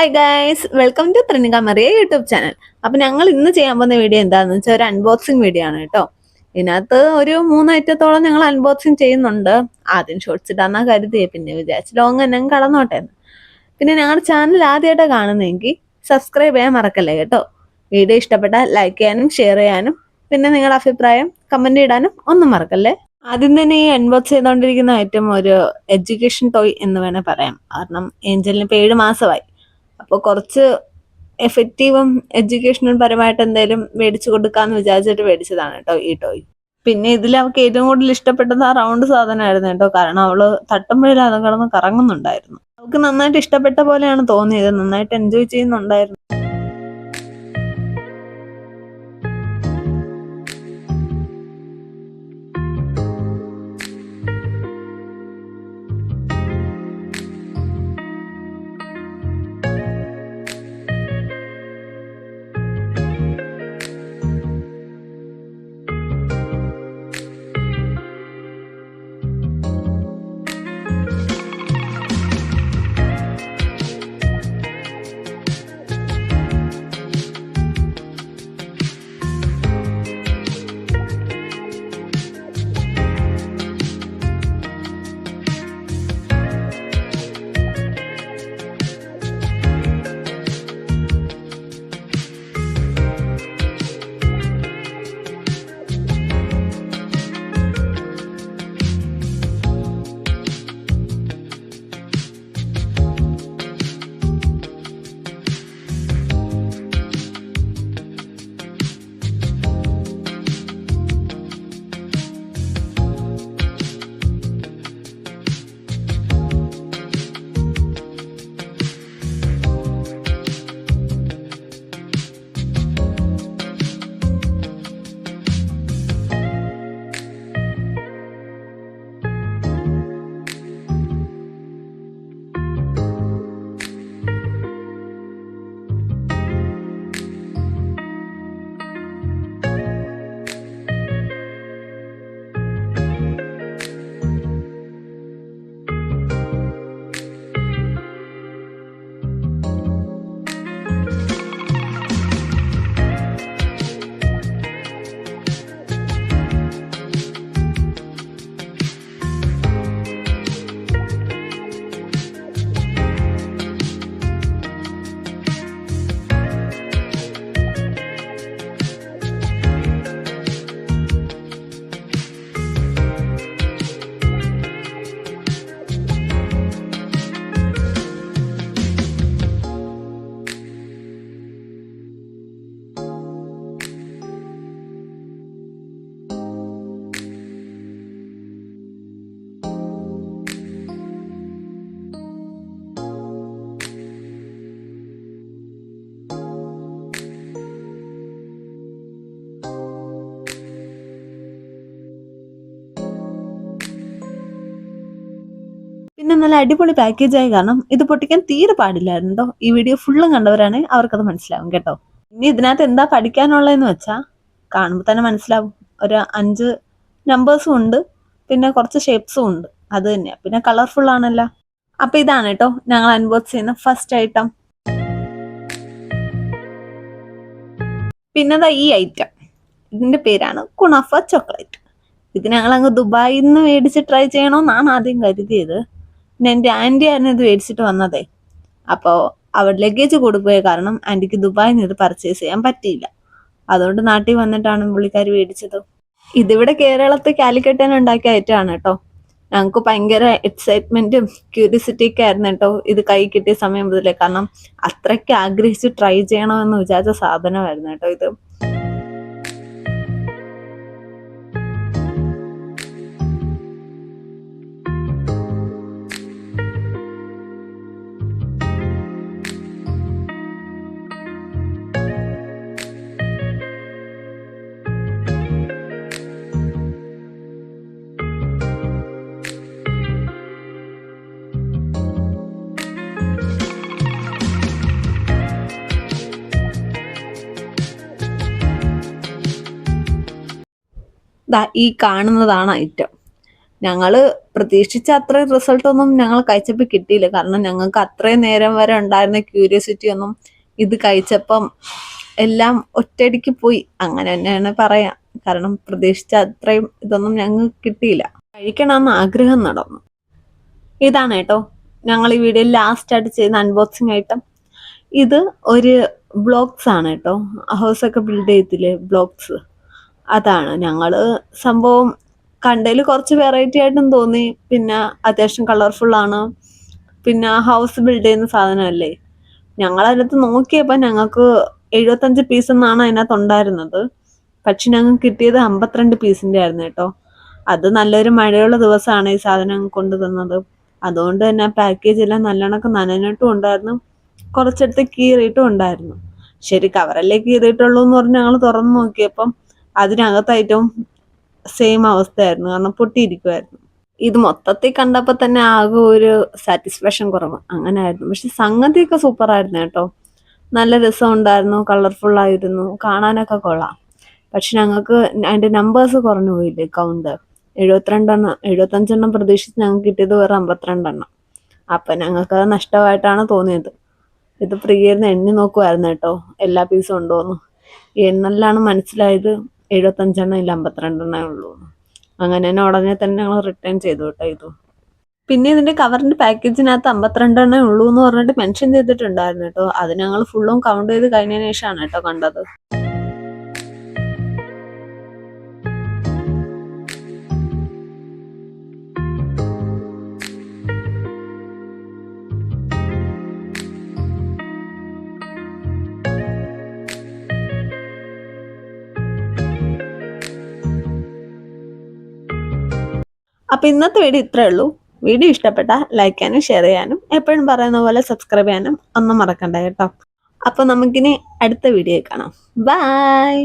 Hi guys welcome to Trinika Mariya YouTube channel അപ്പൊ ഞങ്ങൾ ഇന്ന് ചെയ്യാൻ പോകുന്ന വീഡിയോ എന്താണെന്ന് വെച്ചാൽ ഒരു അൺബോക്സിംഗ് വീഡിയോ ആണ് കേട്ടോ ഇതിനകത്ത് ഒരു മൂന്ന് ഐറ്റത്തോളം ഞങ്ങൾ അൺബോക്സിംഗ് ചെയ്യുന്നുണ്ട്. ആദ്യം ഷോർട്സ് ഇടാന്നാ കരുതിയെ പിന്നെ വിചാരിച്ചു ലോങ് തന്നെ കടന്നോട്ടെ പിന്നെ ഞങ്ങളുടെ ചാനൽ ആദ്യമായിട്ടാണ് കാണുന്നെങ്കിൽ സബ്സ്ക്രൈബ് ചെയ്യാൻ മറക്കല്ലേ കേട്ടോ. വീഡിയോ ഇഷ്ടപ്പെട്ടാൽ ലൈക്ക് ചെയ്യാനും ഷെയർ ചെയ്യാനും പിന്നെ നിങ്ങളുടെ അഭിപ്രായം കമന്റ് ഇടാനും ഒന്നും മറക്കല്ലേ. ആദ്യം തന്നെ ഈ അൺബോക്സ് ചെയ്തുകൊണ്ടിരിക്കുന്ന ഐറ്റം ഒരു എഡ്യൂക്കേഷൻ ടോയ് എന്ന് വേണേൽ പറയാം. കാരണം ഏഞ്ചലിന് ഇപ്പോൾ ഏഴ് മാസമായി. അപ്പോൾ കുറച്ച് എഫക്റ്റീവും എഡ്യൂക്കേഷണൽ പരമായിട്ട് എന്തെങ്കിലും മേടിച്ചു കൊടുക്കാന്ന് വിചാരിച്ചിട്ട് മേടിച്ചതാണ് കേട്ടോ ഈ ടോയ് പിന്നെ ഇതിൽ അവൾക്ക് ഏറ്റവും കൂടുതൽ ഇഷ്ടപ്പെട്ടത് ആ റൗണ്ട് സാധനമായിരുന്നു കേട്ടോ. കാരണം അവൾ തട്ടുമ്പോഴേ അത് കിടന്ന് കറങ്ങുന്നുണ്ടായിരുന്നു. അവൾക്ക് നന്നായിട്ട് ഇഷ്ടപ്പെട്ട പോലെയാണ് തോന്നിയത്. നന്നായിട്ട് എൻജോയ് ചെയ്യുന്നുണ്ടായിരുന്നു. പിന്നെ നല്ല അടിപൊളി പാക്കേജ് ആയി. കാരണം ഇത് പൊട്ടിക്കാൻ തീരെ പാടില്ലായിരുന്നു കേട്ടോ ഈ വീഡിയോ ഫുള്ളും കണ്ടവരാണ് അവർക്കത് മനസ്സിലാവും കേട്ടോ. ഇനി ഇതിനകത്ത് എന്താ പഠിക്കാനുള്ളതെന്ന് വെച്ചാ കാണുമ്പോൾ തന്നെ മനസ്സിലാവും. ഒരു അഞ്ച് നമ്പേഴ്സും ഉണ്ട് പിന്നെ കുറച്ച് ഷേപ്സും ഉണ്ട്. അത് തന്നെയാ. പിന്നെ കളർഫുൾ ആണല്ലോ. അപ്പൊ ഇതാണ് കേട്ടോ ഞങ്ങൾ അൺബോക്സ് ചെയ്യുന്ന ഫസ്റ്റ് ഐറ്റം പിന്നെ ദാ ഈ ഐറ്റം ഇതിന്റെ പേരാണ് കുണാഫ ചോക്ലേറ്റ് ഇത് ഞങ്ങൾ അങ്ങ് ദുബായിൽ നിന്ന് മേടിച്ച് ട്രൈ ചെയ്യണമെന്നാണ് ആദ്യം കരുതിയത്. എന്റെ ആന്റി ആയിരുന്നു ഇത് മേടിച്ചിട്ട് വന്നതേ? അപ്പോൾ അവർ ലഗേജ് കൊടുക്കുക കാരണം ആന്റിക്ക് ദുബായിൽ നിന്ന് ഇത് പർച്ചേസ് ചെയ്യാൻ പറ്റിയില്ല. അതുകൊണ്ട് നാട്ടിൽ വന്നിട്ടാണ് പുള്ളിക്കാർ മേടിച്ചത്. ഇതിവിടെ കേരളത്തെ കാലിക്കട്ടേനെ ഉണ്ടാക്കിയ ഐറ്റമാണ് കേട്ടോ. ഞങ്ങൾക്ക് ഭയങ്കര എക്സൈറ്റ്മെന്റും ക്യൂരിയോസിറ്റി ഒക്കെ ആയിരുന്നു കേട്ടോ ഇത് കൈ കിട്ടിയ സമയം മുതലേ. കാരണം അത്രയ്ക്ക് ആഗ്രഹിച്ച് ട്രൈ ചെയ്യണമെന്ന് വിചാരിച്ച സാധനമായിരുന്നു കേട്ടോ ഇത്. ഈ കാണുന്നതാണ് ഐറ്റം. ഞങ്ങൾ പ്രതീക്ഷിച്ച അത്രയും റിസൾട്ട് ഒന്നും ഞങ്ങൾ കഴിച്ചപ്പോൾ കിട്ടിയില്ല. കാരണം ഞങ്ങൾക്ക് അത്രയും നേരം വരെ ഉണ്ടായിരുന്ന ക്യൂരിയോസിറ്റി ഒന്നും ഇത് കഴിച്ചപ്പം എല്ലാം ഒറ്റയടിക്ക് പോയി. അങ്ങനെ തന്നെയാണ് പറയാം. കാരണം പ്രതീക്ഷിച്ച അത്രയും ഇതൊന്നും ഞങ്ങൾക്ക് കിട്ടിയില്ല. കഴിക്കണമെന്ന് ആഗ്രഹം നടന്നു. ഇതാണ് കേട്ടോ ഞങ്ങൾ ഈ വീഡിയോ ലാസ്റ്റ് ആയിട്ട് ചെയ്യുന്ന അൺബോക്സിങ് ഐറ്റം ഇത് ഒരു ബ്ലോക്സ് ആണ് കേട്ടോ. ഹൗസൊക്കെ ബിൽഡ് ചെയ്തില്ലേ ബ്ലോക്സ് അതാണ്. ഞങ്ങൾ സംഭവം കണ്ടതിൽ കുറച്ച് വെറൈറ്റി ആയിട്ടും തോന്നി. പിന്നെ അത്യാവശ്യം കളർഫുൾ ആണ്. പിന്നെ ഹൗസ് ബിൽഡ് ചെയ്യുന്ന സാധനമല്ലേ? ഞങ്ങൾ അതിനകത്ത് നോക്കിയപ്പോൾ ഞങ്ങൾക്ക് എഴുപത്തഞ്ച് പീസ് എന്നാണ് അതിനകത്ത് ഉണ്ടായിരുന്നത്. പക്ഷെ ഞങ്ങൾക്ക് കിട്ടിയത് അമ്പത്തിരണ്ട് പീസിന്റെ ആയിരുന്നു കേട്ടോ. അത് നല്ലൊരു മഴയുള്ള ദിവസമാണ് ഈ സാധനം കൊണ്ടു തന്നത്. അതുകൊണ്ട് തന്നെ പാക്കേജ് എല്ലാം നല്ലോണം നനഞ്ഞിട്ടും ഉണ്ടായിരുന്നു. കുറച്ചെടുത്ത് കീറിയിട്ടും ഉണ്ടായിരുന്നു. ശരി കവറല്ലേ കീറിയിട്ടുള്ളൂ എന്ന് പറഞ്ഞ് ഞങ്ങൾ തുറന്നു നോക്കിയപ്പം അതിനകത്തായിട്ടും സെയിം അവസ്ഥയായിരുന്നു. കാരണം പൊട്ടിയിരിക്കുമായിരുന്നു ഇത് മൊത്തത്തിൽ കണ്ടപ്പോൾ തന്നെ ആകെ ഒരു സാറ്റിസ്ഫാക്ഷൻ കുറവ്. അങ്ങനെയായിരുന്നു പക്ഷെ സംഗതിയൊക്കെ സൂപ്പറായിരുന്നു കേട്ടോ. നല്ല രസമുണ്ടായിരുന്നു കളർഫുൾ ആയിരുന്നു കാണാനൊക്കെ കൊള്ളാം. പക്ഷെ ഞങ്ങൾക്ക് അതിന്റെ നമ്പേഴ്സ് കുറഞ്ഞു പോയില്ലേ കൗണ്ട് എഴുപത്തിരണ്ടെണ്ണം എഴുപത്തഞ്ചെണ്ണം പ്രതീക്ഷിച്ച് ഞങ്ങൾക്ക് കിട്ടിയത് വേറെ അമ്പത്തിരണ്ടെണ്ണം. അപ്പം ഞങ്ങൾക്ക് അത് നഷ്ടമായിട്ടാണ് തോന്നിയത്. ഇത് പ്രിയരുന്ന് എണ്ണി നോക്കുമായിരുന്നു കേട്ടോ. എല്ലാ പീസും ഉണ്ടോന്ന്. എണ്ണലിലാണ് മനസ്സിലായത്. എഴുപത്തഞ്ചെണ്ണം ഇല്ല അമ്പത്തിരണ്ടെണ്ണേ ഉള്ളൂ. അങ്ങനെ തന്നെ ഉടനെ തന്നെ ഞങ്ങൾ റിട്ടേൺ ചെയ്തു കേട്ടോ ഇത്. പിന്നെ ഇതിന്റെ കവറിന്റെ പാക്കേജിനകത്ത് അമ്പത്തിരണ്ടെണ്ണേ ഉള്ളൂ എന്ന് പറഞ്ഞിട്ട് മെൻഷൻ ചെയ്തിട്ടുണ്ടായിരുന്നു കേട്ടോ. അത് ഞങ്ങൾ ഫുള്ളും കൗണ്ട് ചെയ്ത് കഴിഞ്ഞതിന് ശേഷമാണ് കേട്ടോ കണ്ടത്. അപ്പൊ ഇന്നത്തെ വീഡിയോ ഇത്രേ ഉള്ളൂ. വീഡിയോ ഇഷ്ടപ്പെട്ട ലൈക്ക് ചെയ്യാനും ഷെയർ ചെയ്യാനും എപ്പോഴും പറയുന്ന പോലെ സബ്സ്ക്രൈബ് ചെയ്യാനും ഒന്നും മറക്കണ്ട കേട്ടോ. അപ്പോൾ നമുക്കിനി അടുത്ത വീഡിയോ കാണാം. ബൈ